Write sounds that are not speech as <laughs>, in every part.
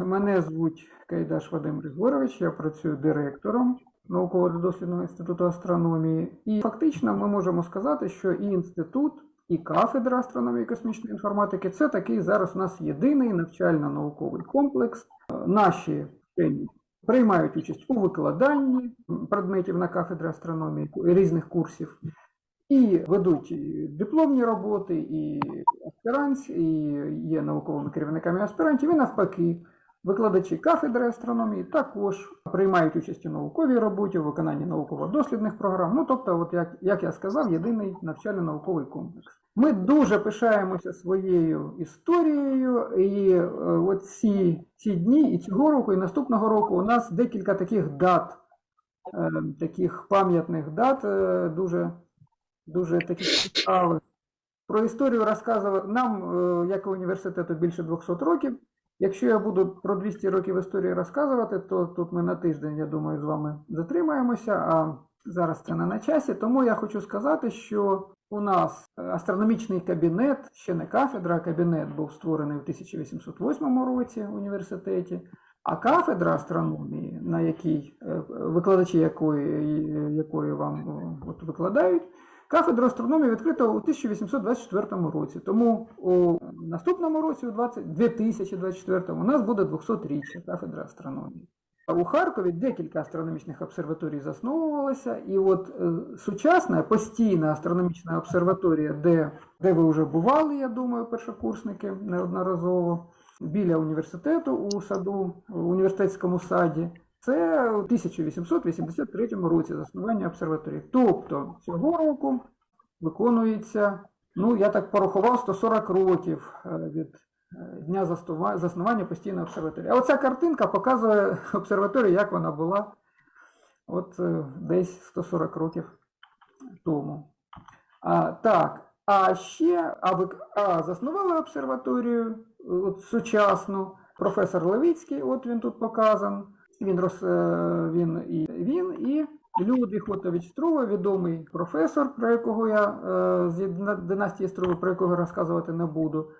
Мене звуть Кайдаш Вадим Григорович, я працюю директором науково-дослідного інституту астрономії. І фактично ми можемо сказати, що і інститут, і кафедра астрономії і космічної інформатики це такий зараз у нас єдиний навчально-науковий комплекс. Наші вчені приймають участь у викладанні предметів на кафедрі астрономії різних курсів. І ведуть і дипломні роботи, і аспірант, і є науковими керівниками аспірантів, і навпаки, викладачі кафедри астрономії також приймають участь у науковій роботі, у виконанні науково-дослідних програм. Ну, тобто, от як, як я сказав, єдиний навчально-науковий комплекс. Ми дуже пишаємося своєю історією, і е, от ці, ці дні, і цього року, і наступного року у нас декілька таких дат, е, таких пам'ятних дат, е, дуже дуже таких цікавих. Про історію розказувати нам, як університету, більше 200 років. Якщо я буду про 200 років історії розказувати, то тут ми на тиждень, я думаю, з вами затримаємося, а зараз це не на часі. Тому я хочу сказати, що у нас астрономічний кабінет, ще не кафедра, а кабінет був створений в 1808 році в університеті. А кафедра астрономії, на якій е, викладачі якої, якої вам е, от викладають, Кафедра астрономії відкрита у 1824 році. Тому у наступному році, у 20, 2024, у нас буде 200-річчя кафедри астрономії. У Харкові декілька астрономічних обсерваторій засновувалося, і от е, сучасна постійна астрономічна обсерваторія, де, де ви вже бували, я думаю, першокурсники неодноразово, біля університету у саду, у університетському саді. Це у 1883 році заснування обсерваторії. Тобто цього року виконується, ну я так порахував, 140 років е, від е, дня заснування постійної обсерваторії. А оця картинка показує <laughs> обсерваторію, як вона була от е, десь 140 років тому. А, так, а ще а, а заснували обсерваторію от, сучасну професор Левицький, от він тут показан. Він роз, е, він і він і Людвіг Отович Струва, відомий професор, про якого я е, з династії Струви, про якого розказувати не буду.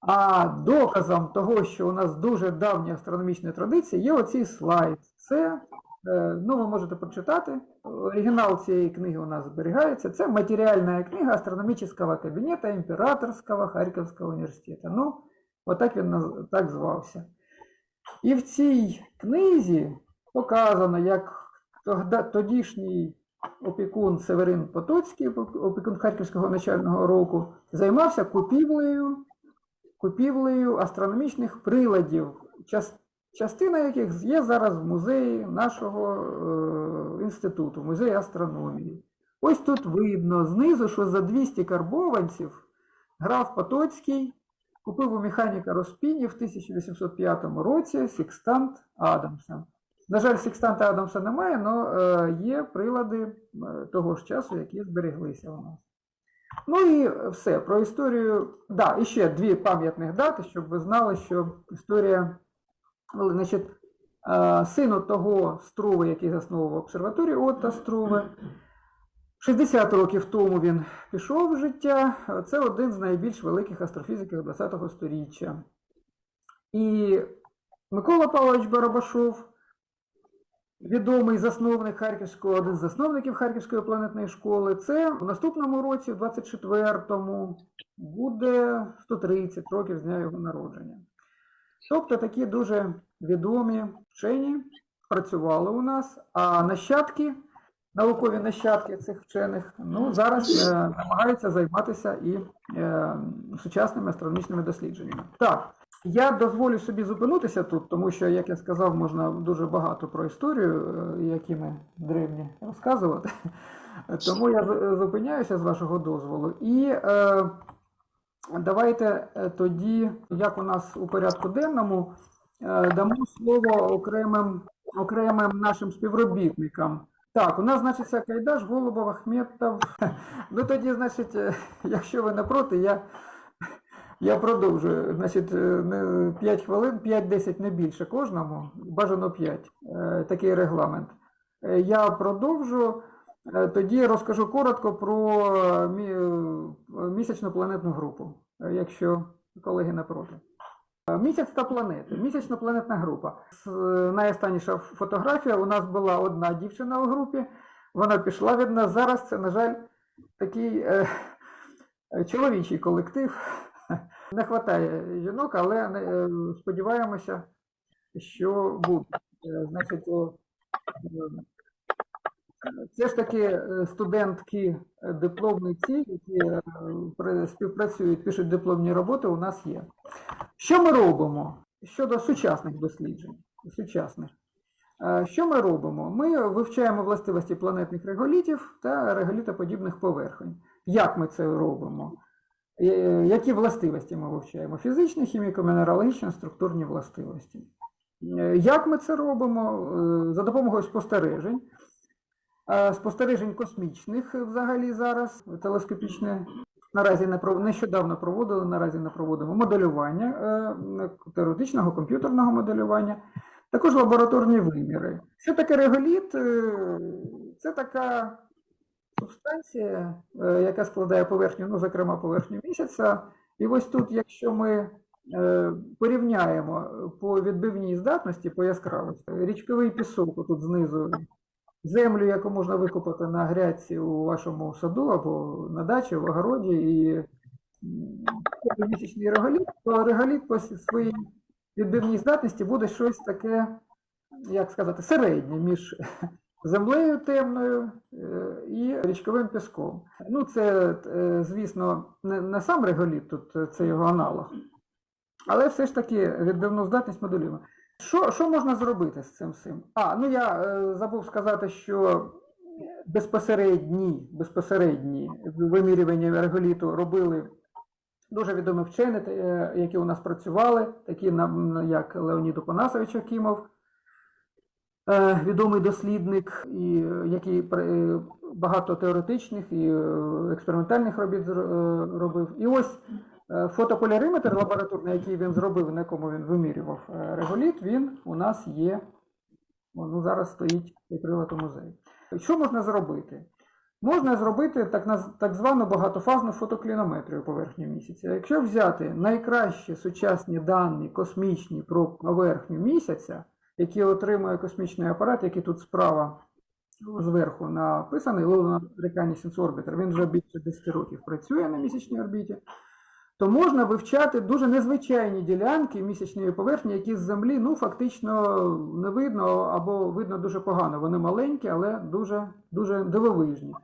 А доказом того, що у нас дуже давні астрономічні традиції, є оцей слайд. Це, е, ну, ви можете прочитати. Оригінал цієї книги у нас зберігається. Це матеріальна книга астрономічного кабінету Імператорського Харківського університету. Ну, отак він так звався. І в цій книзі показано, як тодішній опікун Северин Потоцький, опікун Харківського начального року, займався купівлею, купівлею астрономічних приладів, частина яких є зараз в музеї нашого е, інституту, музеї астрономії. Ось тут видно знизу, що за 200 карбованців граф Потоцький купив у механіка Роспіні в 1805 році секстант Адамса. На жаль, секстанта Адамса немає, але є прилади е, того ж часу, які збереглися у нас. Ну і все, про історію. Да, і ще дві пам'ятних дати, щоб ви знали, що історія, значить, е, сину того Струви, який засновував обсерваторію Отто Струви, 60 років тому він пішов в життя. Це один з найбільш великих астрофізиків ХХ століття. І Микола Павлович Барабашов, відомий засновник Харківського, один з засновників Харківської планетної школи, це в наступному році, в 24-му, буде 130 років з дня його народження. Тобто такі дуже відомі вчені працювали у нас, а нащадки наукові нащадки цих вчених, ну зараз е, намагаються займатися і е, сучасними астрономічними дослідженнями. Так, я дозволю собі зупинитися тут, тому що, як я сказав, можна дуже багато про історію, е, які ми древні розказувати. <laughs> Тому я зупиняюся з вашого дозволу. І е, давайте е, тоді, як у нас у порядку денному, е, дамо слово окремим, окремим нашим співробітникам. Так, у нас, значить, Кайдаш, Голубов, Ахметов. <laughs> Ну тоді, значить, е, <laughs> якщо ви не проти, я, я продовжую. Значить, е, 5 хвилин, 5-10 не більше кожному, бажано 5. Е, Такий регламент. Е, Я продовжу. Е, Тоді розкажу коротко про е, мі- е, місячну планетну групу, е, якщо колеги не проти. Місяць та планети. Місячна планетна група. Найостанніша фотографія. У нас була одна дівчина у групі. Вона пішла від нас. Зараз це, на жаль, такий е, е, чоловічий колектив. Не вистачає жінок, але е, сподіваємося, що буде. Е, Значить, е, це ж таки е, студентки е, дипломниці, які е, співпрацюють, пишуть дипломні роботи, у нас є. Що ми робимо щодо сучасних досліджень? Сучасних? Що ми робимо? Ми вивчаємо властивості планетних реголітів та реголітоподібних поверхонь. Як ми це робимо? Які властивості ми вивчаємо? Фізичні, хіміко-мінералогічні, структурні властивості. Як ми це робимо? За допомогою спостережень. Спостережень космічних взагалі зараз, телескопічне наразі не нещодавно проводили, наразі не проводимо моделювання е, теоретичного комп'ютерного моделювання, також лабораторні виміри. Що таке реголіт? Е, Це така субстанція, е, яка складає поверхню, ну, зокрема, поверхню місяця. І ось тут, якщо ми порівняємо по відбивній здатності, по яскравості, річковий пісок тут знизу землю, яку можна викопати на грядці у вашому саду або на дачі, в огороді, і місячний реголіт, то реголіт по своїй відбивній здатності буде щось таке, як сказати, середнє між землею темною е, і річковим піском. Ну, це, е, звісно, не, не сам реголіт, тут е, це його аналог. Але все ж таки відбивну здатність моделюємо. Що, що можна зробити з цим всім? А, ну я е, забув сказати, що безпосередні, безпосередні вимірювання реголіту робили дуже відомі вчені, е, які у нас працювали, такі як Леонід Опанасович Акімов, е, відомий дослідник, і, е, який е, багато теоретичних і е, експериментальних робіт е, робив. І ось Фотополяриметр лабораторний, який він зробив, на якому він вимірював е, реголіт, він у нас є, ну, зараз стоїть у приладу музею. Що можна зробити? Можна зробити так, так звану багатофазну фотоклінометрію поверхні місяця. Якщо взяти найкращі сучасні дані космічні про поверхню місяця, які отримує космічний апарат, який тут справа зверху написаний, Lunar Reconnaissance Orbiter, він вже більше 10 років працює на місячній орбіті то можна вивчати дуже незвичайні ділянки місячної поверхні, які з землі ну, фактично не видно або видно дуже погано. Вони маленькі, але дуже, дуже дивовижні.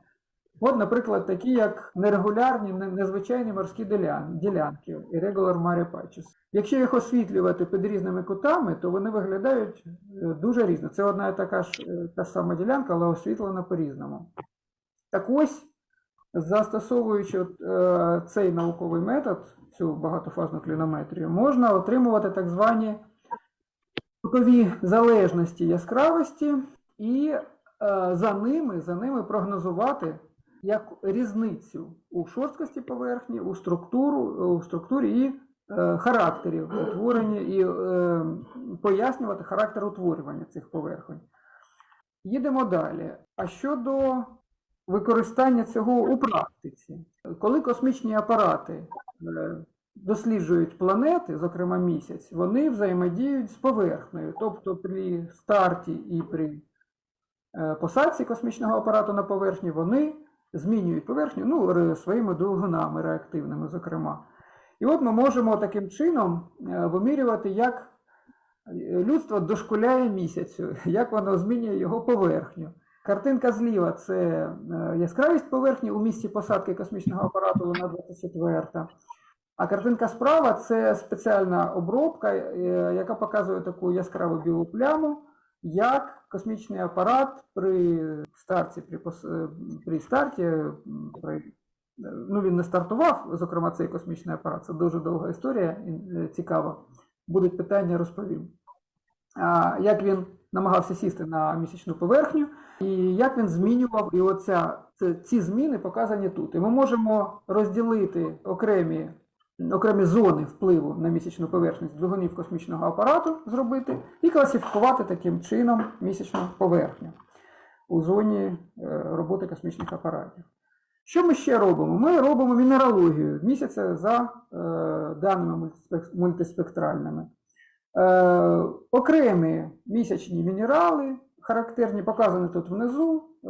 От, наприклад, такі як нерегулярні, незвичайні морські ділян- ділянки, irregular mare patches. Якщо їх освітлювати під різними кутами, то вони виглядають е, дуже різно. Це одна така ж е, та сама ділянка, але освітлена по-різному. Так ось, Застосовуючи е, цей науковий метод, цю багатофазну клінометрію, можна отримувати так звані кутові залежності яскравості і е, за ними, за ними прогнозувати як різницю у шорсткості поверхні, у структуру, у структурі і е, характері утворення, і пояснювати характер утворювання цих поверхонь. Їдемо далі. А щодо використання цього у практиці. Коли космічні апарати е, досліджують планети, зокрема місяць, вони взаємодіють з поверхнею. Тобто при старті і при е, посадці космічного апарату на поверхні вони змінюють поверхню ну, своїми двигунами реактивними, зокрема. І от ми можемо таким чином е, вимірювати, як людство дошкуляє місяцю, <laughs> як воно змінює його поверхню. Картинка зліва це е, яскравість поверхні у місці посадки космічного апарату Луна 24. А картинка справа це спеціальна обробка, е, яка показує таку яскраву білу пляму, як космічний апарат при старті, при, е, при старті, при, ну він не стартував, зокрема цей космічний апарат, це дуже довга історія, цікава. Будуть питання, розповім. А, як він намагався сісти на місячну поверхню, і як він змінював, і оця, ці зміни показані тут. І ми можемо розділити окремі, окремі зони впливу на місячну поверхню з двигунів космічного апарату зробити і класифікувати таким чином місячну поверхню у зоні е, роботи космічних апаратів. Що ми ще робимо? Ми робимо мінералогію місяця за е, даними мультиспектральними. Е, окремі місячні мінерали, характерні, показані тут внизу. Е,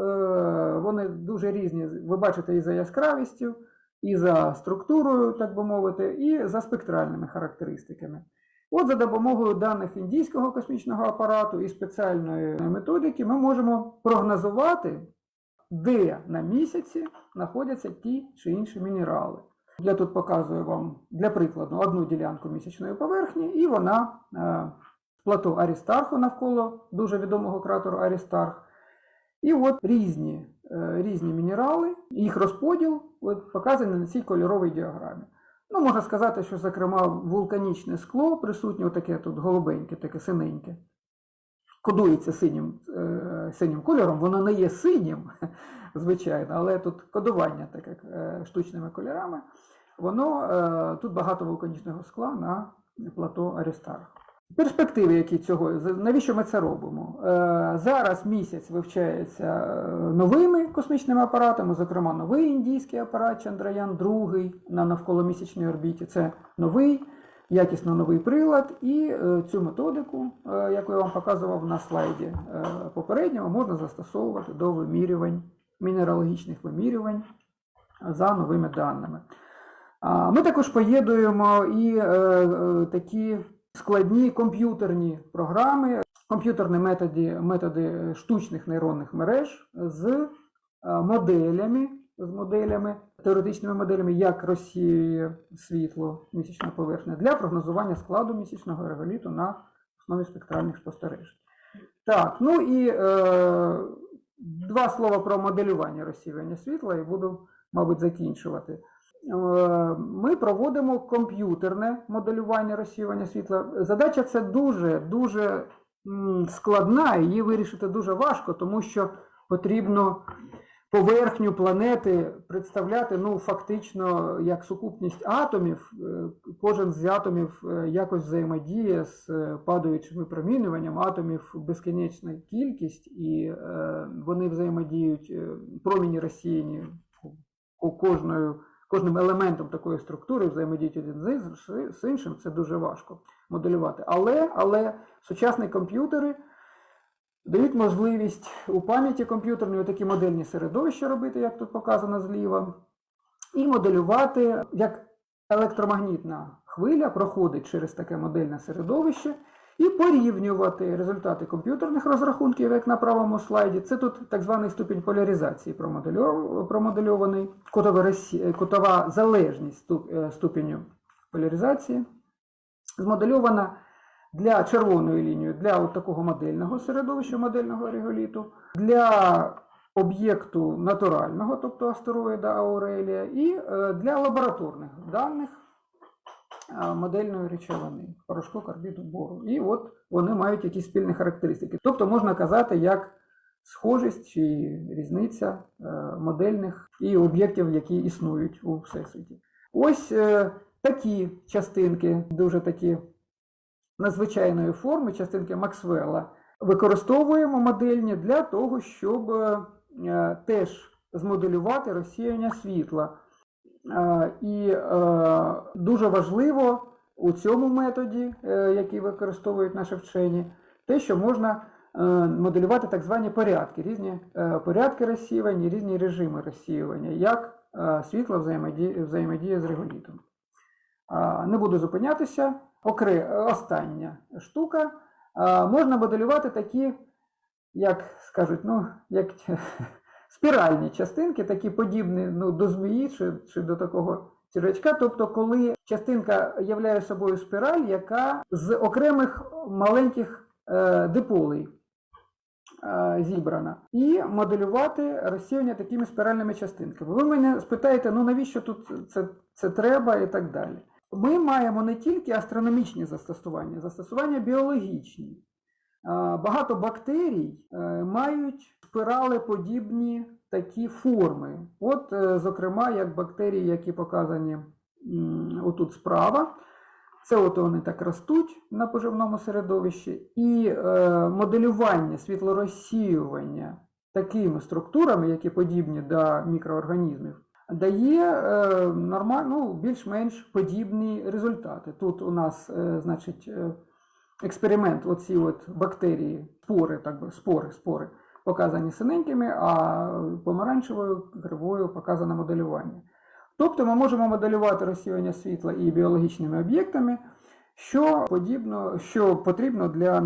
вони дуже різні, ви бачите, і за яскравістю, і за структурою, так би мовити, і за спектральними характеристиками. От за допомогою даних індійського космічного апарату і спеціальної методики ми можемо прогнозувати, де на місяці знаходяться ті чи інші мінерали. Я тут показую вам для прикладу одну ділянку місячної поверхні, і вона е, плато Арістарху навколо дуже відомого кратеру Арістарх. І от різні, е, різні мінерали, їх розподіл от, показаний на цій кольоровій діаграмі. Ну, можна сказати, що, зокрема, вулканічне скло присутнє таке тут голубеньке, таке синеньке. Кодується синім, е, синім кольором, воно не є синім, <laughs> звичайно, але тут кодування таке е, штучними кольорами. Воно е, тут багато вулканічного скла на плато Арістарх. Перспективи, які цього, навіщо ми це робимо? Е, Зараз місяць вивчається новими космічними апаратами, зокрема, новий індійський апарат Чандраян 2 на навколомісячній орбіті. Це новий, якісно новий прилад, і е, цю методику, е, яку я вам показував на слайді е, попередньому, можна застосовувати до вимірювань, мінералогічних вимірювань за новими даними. Ми також поєднуємо і такі складні комп'ютерні програми, комп'ютерні методи, методи штучних нейронних мереж з моделями, з моделями, теоретичними моделями, як розсіює світло місячна поверхня для прогнозування складу місячного реголіту на основі спектральних спостережень. Так, ну і е, два слова про моделювання розсіювання світла, і буду, мабуть, закінчувати. Е, Ми проводимо комп'ютерне моделювання розсіювання світла. Задача це дуже дуже складна, її вирішити дуже важко, тому що потрібно поверхню планети представляти ну, фактично як сукупність атомів. Е, Кожен з атомів е, якось взаємодіє з е, падаючим випромінюванням. Атомів безкінечна кількість, і вони взаємодіють проміні розсіяні кожною кожним елементом такої структури взаємодіють один з іншим, це дуже важко моделювати. Але, але сучасні комп'ютери дають можливість у пам'яті комп'ютерної такі модельні середовища робити, як тут показано зліва, і моделювати, як електромагнітна хвиля проходить через таке модельне середовище, і порівнювати результати комп'ютерних розрахунків, як на правому слайді. Це тут так званий ступінь поляризації промодельований, кутова, залежність е, ступеню поляризації. Змодельована для червоною лінією для от такого модельного середовища, модельного реголіту, для об'єкту натурального, тобто астероїда Аурелія, і е, для лабораторних даних е, модельної речовини, порошку карбіду бору. І от вони мають якісь спільні характеристики. Тобто можна казати, як схожість чи різниця е, модельних і об'єктів, які існують у всесвіті. Ось такі частинки, дуже такі надзвичайної форми, частинки Максвелла, використовуємо модельні для того, щоб е, е, теж змоделювати розсіяння світла. Е, І дуже важливо у цьому методі, який використовують наші вчені, те, що можна моделювати так звані порядки, різні порядки розсіювання, різні режими розсіювання, як світло взаємодіє з реголітом. Не буду зупинятися. Окре... Остання штука. А, Можна моделювати такі, як скажуть, ну, як <laughs> спіральні частинки, такі подібні ну, до змії чи, чи до такого червячка. Тобто, коли частинка являє собою спіраль, яка з окремих маленьких е, диполей е, зібрана, і моделювати розсіяння такими спіральними частинками. Ви мене спитаєте, ну навіщо тут це, це треба і так далі. Ми маємо не тільки астрономічні застосування, застосування біологічні. Багато бактерій е, мають спиралеподібні такі форми. От, е, зокрема, як бактерії, які показані отут справа. Це от вони так ростуть на поживному середовищі, і е, моделювання, світлорозсіювання такими структурами, які подібні до мікроорганізмів, дає е, нормаль, ну, більш-менш подібні результати. Тут у нас, е, значить, е, експеримент, оці от бактерії, спори, так би, спори, спори, показані синенькими, а помаранчевою кривою показано моделювання. Тобто ми можемо моделювати розсіювання світла і біологічними об'єктами, що подібно, що потрібно для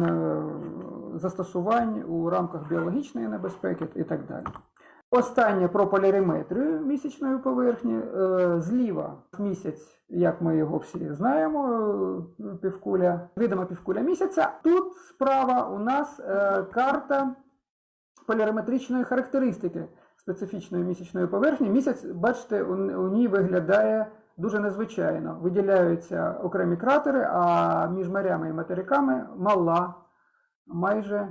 застосувань у рамках біологічної небезпеки і так далі. Останнє про поляріметрію місячної поверхні. Е, Зліва місяць, як ми його всі знаємо, е, півкуля, видима півкуля місяця. Тут справа у нас е, карта поляріметричної характеристики специфічної місячної поверхні. Місяць, бачите, у, ній виглядає дуже незвичайно. Виділяються окремі кратери, а між морями і материками мала. Майже,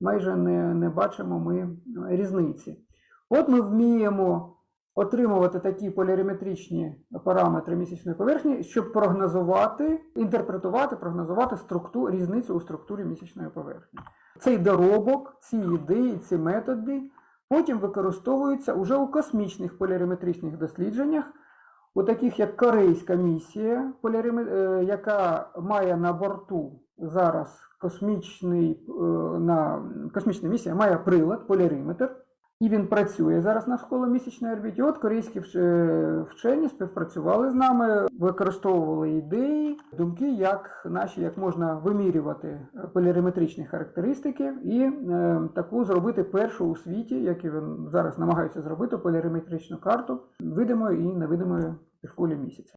майже не, не бачимо ми різниці. От ми вміємо отримувати такі поляріметричні параметри місячної поверхні, щоб прогнозувати, інтерпретувати, прогнозувати структуру, різницю у структурі місячної поверхні. Цей доробок, ці ідеї, ці методи потім використовуються уже у космічних поляріметричних дослідженнях, у таких як Корейська місія, е, яка має на борту зараз космічний, е, на, космічна місія має прилад, поляріметр. І він працює зараз навколо місячної орбіті. От корейські вч- вчені співпрацювали з нами, використовували ідеї, думки, як наші, як можна вимірювати поляріметричні характеристики, і е, таку зробити першу у світі, як і він зараз намагаються зробити поляріметричну карту видимої і невидимої півкулі місяця.